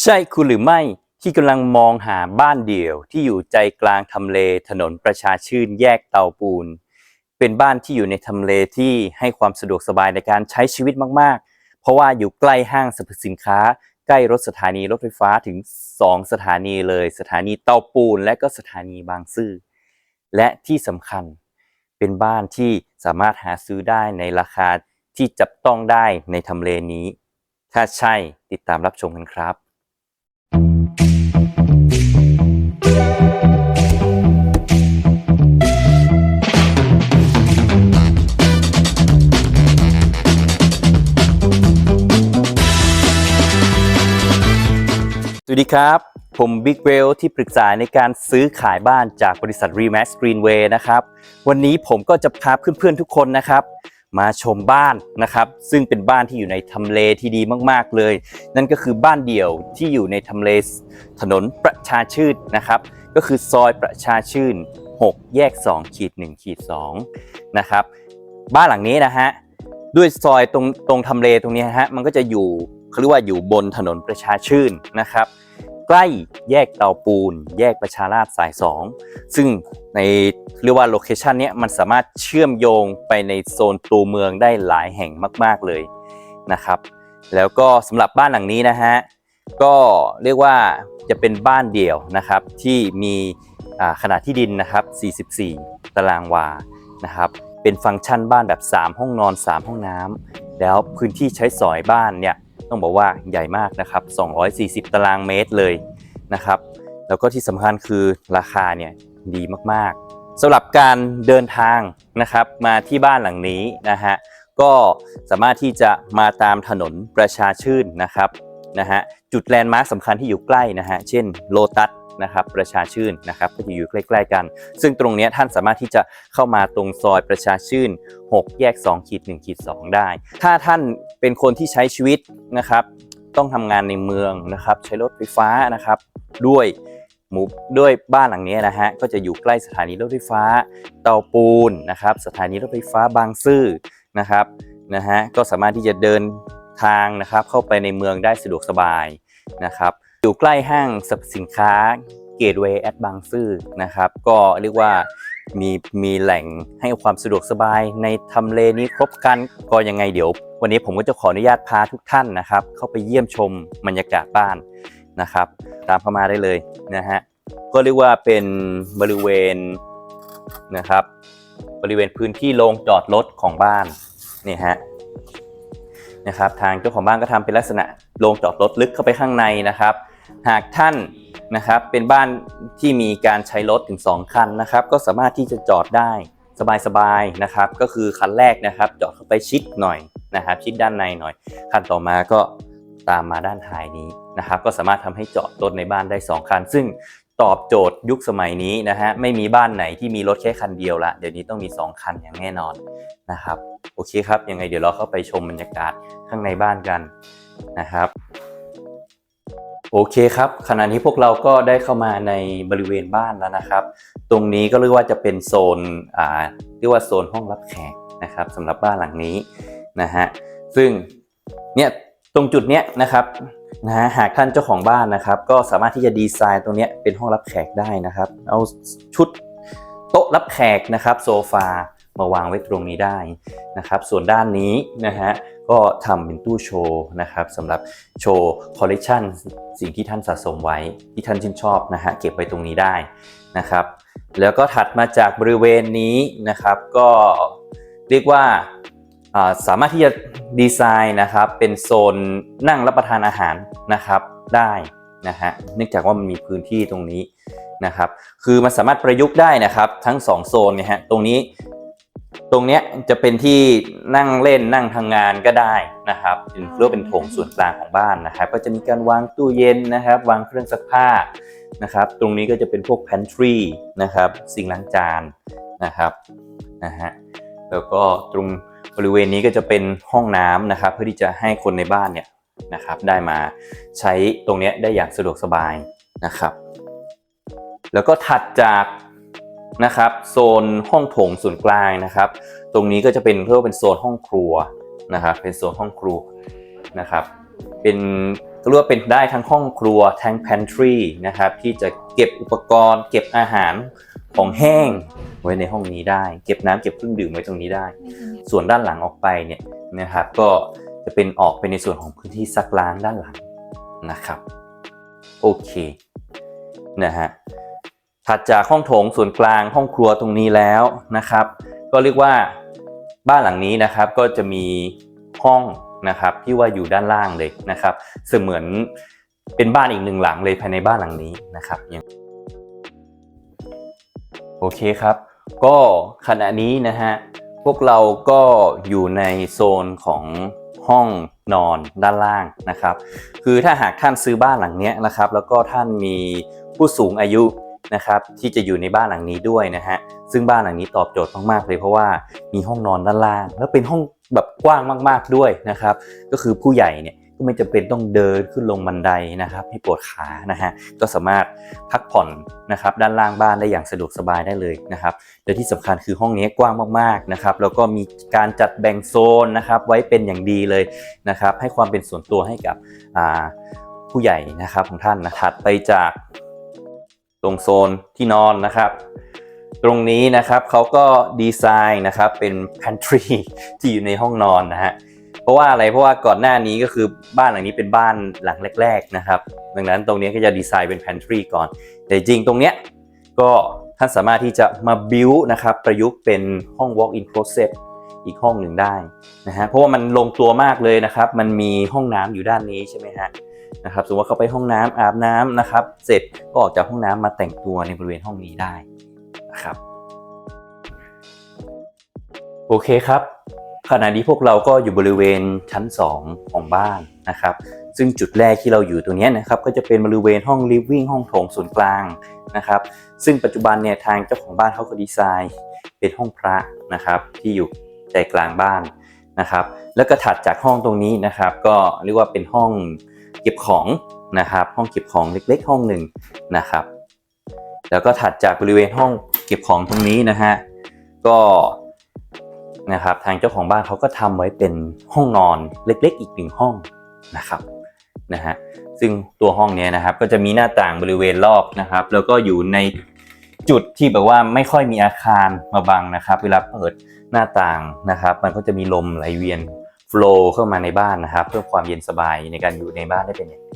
ใช่คุณหรือไม่ที่กำลังมองหาบ้านเดี่ยวที่อยู่ใจกลางทำเลถนนประชาชื่นแยกเตาปูน เป็นบ้านที่อยู่ในทำเลที่ให้ความสะดวกสบายในการใช้ชีวิตมาก ๆ เพราะว่าอยู่ใกล้ห้างสรรพสินค้า ใกล้รถสถานีรถไฟฟ้าถึง 2 สถานีเลย สถานีเตาปูน และก็สถานีบางซื่อและที่สำคัญเป็นบ้านที่สามารถหาซื้อได้ในราคาที่จับต้องได้ในทำเลนี้ ถ้าใช่ติดตามรับชมกันครับ วัสดีครับ ผมบิ๊กเวลที่ปรึกษาในการซื้อขายบ้านจากบริษัท Remax Greenway นะครับ วันนี้ผมก็จะพาเพื่อนๆทุกคนนะครับ มาชมบ้านนะครับ ซึ่งเป็นบ้านที่อยู่ในทำเลที่ดีมากๆเลย นั่นก็คือบ้านเดี่ยวที่อยู่ในทำเลถนนประชาชื่นนะครับ ก็คือซอยประชาชื่น 6 แยก2ขีด1ขีด2นะครับ บ้านหลังนี้นะฮะด้วยซอยตรงตรงทำเลตรงนี้นะฮะมันก็จะอยู่เขาเรียกว่าอยู่บนถนนประชาชื่นนะครับ ใกล้แยกเตาปูน แยกประชาราษฎร์สาย 2 ซึ่งในเรียกว่าโลเคชันเนี้ยมันสามารถเชื่อมโยงไปในโซนตัวเมืองได้หลายแห่งมาก ๆเลยนะครับ แล้วก็สำหรับบ้านหลังนี้นะฮะก็เรียกว่าจะเป็นบ้านเดี่ยวนะครับที่มีขนาดที่ดินนะครับ 44 ตารางวานะครับเป็นฟังก์ชันบ้านแบบ 3 ห้องนอน 3 ห้องน้ำแล้วพื้นที่ใช้สอยบ้านเนี่ย ต้องบอกว่าใหญ่มากนะครับ 240 ตารางเมตรเลยนะครับ แล้วก็ที่สำคัญคือราคาเนี่ยดีมากๆสำหรับการเดินทางนะครับมาที่บ้านหลังนี้นะฮะก็สามารถที่จะมาตามถนนประชาชื่นนะครับนะฮะจุดแลนด์มาร์คสำคัญที่อยู่ใกล้นะฮะเช่นโลตัส นะครับประชาชื่นนะครับก็จะอยู่ใกล้ๆกัน ซึ่งตรงนี้ท่านสามารถที่จะเข้ามาตรงซอยประชาชื่น 6 แยก2ขีด1ขีด2ได้ ถ้าท่านเป็นคนที่ใช้ชีวิตนะครับต้องทำงานในเมืองนะครับใช้รถไฟฟ้านะครับด้วยหมู่ด้วยบ้านหลังนี้นะฮะก็จะอยู่ใกล้สถานีรถไฟฟ้า เตาปูนนะครับสถานีรถไฟฟ้าบางซื่อนะครับนะฮะก็สามารถที่จะเดินทางนะครับเข้าไปในเมืองได้สะดวกสบายนะครับ อยู่ใกล้ห้างสรรพสินค้าเกตเวย์แอดบางซื่อนะครับ ก็เรียกว่ามีมีแหล่งให้ความสะดวกสบายในทำเลนี้ครบครันก็ยังไงเดี๋ยว วันนี้ผมก็จะขออนุญาตพาทุกท่านนะครับ เข้าไปเยี่ยมชมบรรยากาศบ้านนะครับ ตามเข้ามาได้เลยนะฮะก็เรียกว่าเป็นบริเวณนะครับ บริเวณพื้นที่โรงจอดรถของบ้านนี่ฮะนะครับ ทางเจ้าของบ้านก็ทำเป็นลักษณะโรงจอดรถลึกเข้าไปข้างในนะครับ หากท่านนะครับเป็นบ้านที่มีการใช้รถถึง 2 คันนะครับก็สามารถที่จะจอดได้สบายๆนะครับ ก็คือคันแรกนะครับ จอดเข้าไปชิดหน่อยนะครับ ชิดด้านในหน่อย คันต่อมาก็ตามมาด้านท้ายนี้นะครับ ก็สามารถทำให้จอดรถในบ้านได้ 2 คัน ซึ่งตอบโจทย์ยุคสมัยนี้นะฮะไม่มีบ้านไหนที่มีรถแค่คันเดียวละเดี๋ยวนี้ต้องมี 2 คันอย่างแน่นอนนะครับ โอเคครับยังไงเดี๋ยวเราเข้าไปชมบรรยากาศข้างในบ้านกันนะครับ โอเคครับขณะนี้พวกเราก็ได้เข้ามาในบริเวณบ้านแล้วนะครับ ตรงนี้ก็เรียกว่าจะเป็นโซนอ่าเรียกว่าโซนห้องรับแขกนะครับสำหรับบ้านหลังนี้นะฮะซึ่งเนี่ยตรงจุดเนี้ยนะครับนะฮะหากท่านเจ้าของบ้านนะครับ ก็สามารถที่จะดีไซน์ตรงเนี้ยเป็นห้องรับแขกได้นะครับ เอาชุดโต๊ะรับแขกนะครับโซฟามาวางไว้ตรงนี้ได้นะครับ ส่วนด้านนี้นะฮะ ก็ทำเป็นตู้โชว์นะครับสำหรับโชว์คอลเลกชันสิ่งที่ท่านสะสมไว้ที่ท่านชื่นชอบนะฮะเก็บไว้ตรงนี้ได้นะครับ แล้วก็ถัดมาจากบริเวณนี้นะครับ ก็เรียกว่าสามารถที่จะดีไซน์นะครับ เป็นโซนนั่งรับประทานอาหารนะครับได้นะฮะเนื่องจากว่ามันมีพื้นที่ตรงนี้นะครับ คือมันสามารถประยุกต์ได้นะครับ ทั้งสองโซนเนี่ยฮะตรงนี้ ตรงเนี้ยจะเป็นที่นั่งเล่นนั่งทำงานก็ได้นะครับเป็นเรียกว่าเป็นโถงส่วนกลางของบ้านนะครับ ก็จะมีการวางตู้เย็นนะครับ วางเครื่องซักผ้านะครับ ตรงนี้ก็จะเป็นพวก pantry นะครับ สิ่งล้างจานนะครับนะฮะแล้วก็ตรงบริเวณนี้ก็จะเป็นห้องน้ำนะครับ เพื่อที่จะให้คนในบ้านเนี่ยนะครับ ได้มาใช้ตรงเนี้ยได้อย่างสะดวกสบายนะครับ แล้วก็ถัดจาก นะครับโซนห้องโถงส่วนกลางนะครับ ตรงนี้ก็จะเป็นเรียกว่าเป็นโซนห้องครัวนะครับ เป็นโซนห้องครัวนะครับ เป็นก็เรียกว่าเป็นได้ทั้งห้องครัวทั้ง pantry นะครับที่จะเก็บอุปกรณ์ เก็บอาหารของแห้งไว้ในห้องนี้ได้ เก็บน้ำเก็บเครื่องดื่มไว้ตรงนี้ได้ ส่วนด้านหลังออกไปเนี่ยนะครับ ก็จะเป็นออกไปในส่วนของพื้นที่ซักล้างด้านหลังนะครับ โอเคนะฮะ ถัดจากห้องโถงส่วนกลางห้องครัวตรงนี้แล้วนะครับ ก็เรียกว่าบ้านหลังนี้นะครับก็จะมีห้องนะครับที่ว่าอยู่ด้านล่างเลยนะครับ เสมือนเป็นบ้านอีกหนึ่งหลังเลยภายในบ้านหลังนี้นะครับยังโอเคครับ ก็ขณะนี้นะฮะพวกเราก็อยู่ในโซนของห้องนอนด้านล่างนะครับ คือถ้าหากท่านซื้อบ้านหลังเนี้ยนะครับ แล้วก็ท่านมีผู้สูงอายุ นะครับที่จะอยู่ในบ้านหลังนี้ด้วยนะฮะซึ่งบ้านหลังนี้ตอบโจทย์มากๆเลยเพราะว่ามีห้องนอนด้านล่าง แล้วเป็นห้องแบบกว้างมากๆด้วยนะครับก็คือผู้ใหญ่เนี่ยก็ไม่จำเป็นต้องเดินขึ้นลงบันไดนะครับให้ปวดขานะฮะก็สามารถพักผ่อนนะครับด้านล่างบ้านได้อย่างสะดวกสบายได้เลยนะครับและที่สำคัญคือห้องนี้กว้างมากๆนะครับแล้วก็มีการจัดแบ่งโซนนะครับไว้เป็นอย่างดีเลยนะครับให้ความเป็นส่วนตัวให้กับผู้ใหญ่นะครับของท่านนะถัดไปจาก ตรงโซนที่นอนนะครับ ตรงนี้นะครับเขาก็ดีไซน์นะครับเป็น pantry ที่อยู่ในห้องนอนนะฮะเพราะว่าอะไรเพราะว่าก่อนหน้านี้ก็คือบ้านหลังนี้เป็นบ้านหลังแรก ๆนะครับ ดังนั้นตรงนี้ก็จะดีไซน์เป็น pantry ก่อน แต่จริงตรงเนี้ยก็ท่านสามารถที่จะมา build นะครับประยุกต์เป็นห้อง walk-in closet อีกห้องหนึ่งได้นะฮะเพราะว่ามันลงตัวมากเลยนะครับ มันมีห้องน้ำอยู่ด้านนี้ใช่ไหมฮะ นะครับสมมติว่าเขาไปห้องน้ำอาบน้ำนะครับ เสร็จก็ออกจากห้องน้ำมาแต่งตัวในบริเวณห้องนี้ได้นะครับโอเคครับขณะนี้พวกเราก็อยู่บริเวณชั้น 2 ของบ้านนะครับ ซึ่งจุดแรกที่เราอยู่ตรงนี้นะครับก็จะเป็นบริเวณห้อง living ห้องโถงส่วนกลางนะครับ ซึ่งปัจจุบันเนี่ยทางเจ้าของบ้านเขาก็ดีไซน์เป็นห้องพระนะครับ ที่อยู่ใจกลางบ้านนะครับ แล้วก็ถัดจากห้องตรงนี้นะครับ ก็เรียกว่าเป็นห้อง เก็บของนะครับ ห้องเก็บของเล็ก ๆ ห้องหนึ่งนะครับ แล้วก็ถัดจากบริเวณห้องเก็บของตรงนี้นะฮะก็นะครับทางเจ้าของบ้านเขาก็ทำไว้เป็นห้องนอนเล็ก ๆ อีกหนึ่งห้องนะครับนะฮะซึ่งตัวห้องนี้นะครับก็จะมีหน้าต่างบริเวณรอบนะครับ แล้วก็อยู่ในจุดที่แบบว่าไม่ค่อยมีอาคารมาบังนะครับ เวลาเปิดหน้าต่างนะครับ มันก็จะมีลมไหลเวียน ฟล w เข้ามาในบ้านนะครับ เพื่อความเย็นสบายในการอยู่ในบ้านได้เป็นอย่างดี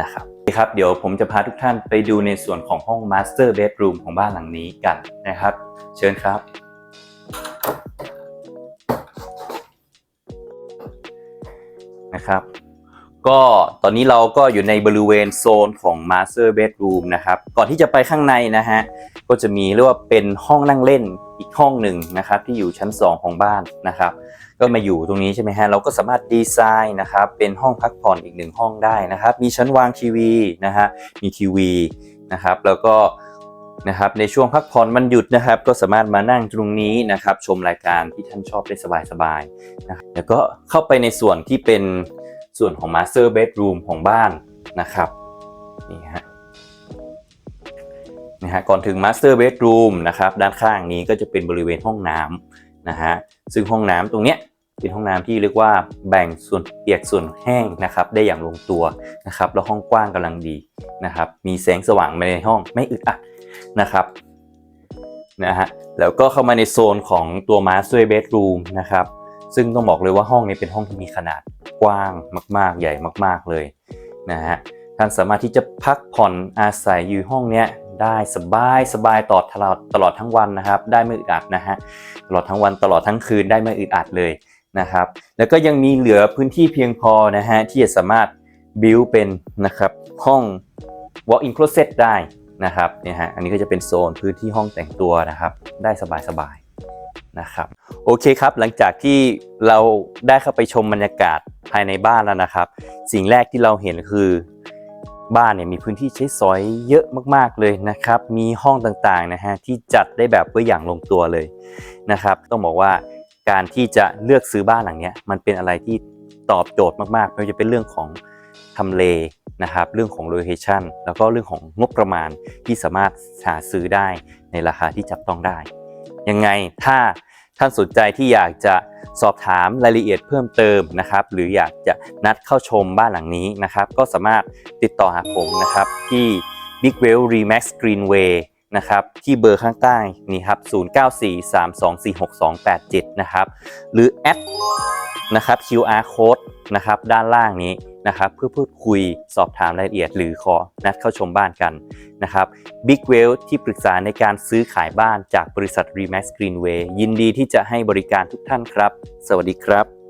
นะครับครับ เดี๋ยวผมจะพาทุกท่านไปดูในส่วนของห้อง Master Bedroom ของบ้านหลังนี้กันนะครับ เชิญครับ นะครับก็ตอนนี้เราก็อยู่ในบริเวณโซนของ Master Bedroom นะครับ ก่อนที่จะไปข้างในนะฮะ ก็จะมีเรียกว่าเป็นห้องนั่งเล่นอีกห้องหนึ่งนะครับ ที่อยู่ชั้น 2 ของบ้านนะครับ ก็มาอยู่ตรงนี้ใช่ไหมฮะเราก็สามารถดีไซน์นะครับเป็นห้องพักผ่อนอีกหนึ่งห้องได้นะครับ มีชั้นวางทีวีนะฮะมีทีวีนะครับ แล้วก็นะครับในช่วงพักผ่อนมันหยุดนะครับ ก็สามารถมานั่งตรงนี้นะครับ ชมรายการที่ท่านชอบได้สบายๆนะแล้วก็เข้าไปในส่วนที่เป็นส่วนของ Master Bedroom ของบ้านนะครับนี่ฮะนะฮะก่อนถึง Master Bedroom นะครับ ด้านข้างนี้ก็จะเป็นบริเวณห้องน้ำนะฮะซึ่งห้องน้ำตรงเนี้ย เป็นห้องน้ำที่เรียกว่าแบ่งส่วนเปียกส่วนแห้งนะครับได้อย่างลงตัวนะครับแล้วห้องกว้างกำลังดีนะครับมีแสงสว่างมาในห้องไม่อึดอัดนะครับนะฮะแล้วก็เข้ามาในโซนของตัว Master Bedroom นะครับซึ่งต้องบอกเลยว่าห้องนี้เป็นห้องที่มีขนาดกว้างมาก ๆ ใหญ่มาก ๆเลยนะฮะท่านสามารถที่จะพักผ่อนอาศัยอยู่ห้องเนี้ยได้สบายสบายตลอดตลอดตลอดทั้งวันนะครับ ได้ไม่อึดอัดนะฮะตลอดทั้งวันตลอดทั้งคืนได้ไม่อึดอัดเลย นะครับ แล้วก็ยังมีเหลือพื้นที่เพียงพอนะฮะที่จะสามารถบิวเป็นนะครับห้อง walk-in closet ได้นะครับเนี่ยฮะอันนี้ก็จะเป็นโซนพื้นที่ห้องแต่งตัวนะครับ ได้สบายๆนะครับโอเคครับหลังจากที่เราได้เข้าไปชมบรรยากาศภายในบ้านแล้วนะครับ สิ่งแรกที่เราเห็นคือบ้านเนี่ยมีพื้นที่ใช้สอยเยอะมากๆเลยนะครับ มีห้องต่างๆนะฮะที่จัดได้แบบไว้อย่างลงตัวเลยนะครับ ต้องบอกว่า การที่จะเลือกซื้อบ้านหลังนี้มันเป็นอะไรที่ตอบโจทย์มากๆไม่ว่าจะเป็นเรื่องของทำเลนะครับเรื่องของโลเคชันแล้วก็เรื่องของงบประมาณที่สามารถหาซื้อได้ในราคาที่จับต้องได้ ยังไงถ้าท่านสนใจที่อยากจะสอบถามรายละเอียดเพิ่มเติมนะครับ หรืออยากจะนัดเข้าชมบ้านหลังนี้นะครับ ก็สามารถติดต่อหาผมนะครับที่ Big w e l l Remax Greenway นะครับที่เบอร์ข้างใต้นี่ครับ 0943246287 นะครับ หรือแอดนะครับ QR code นะครับด้านล่างนี้นะครับเพื่อพูดคุยสอบถามรายละเอียด หรือขอนัดเข้าชมบ้านกันนะครับ Big w e l l ที่ปรึกษาในการซื้อขายบ้านจากบริษัท Remax Greenway ยินดีที่จะให้บริการทุกท่านครับ สวัสดีครับ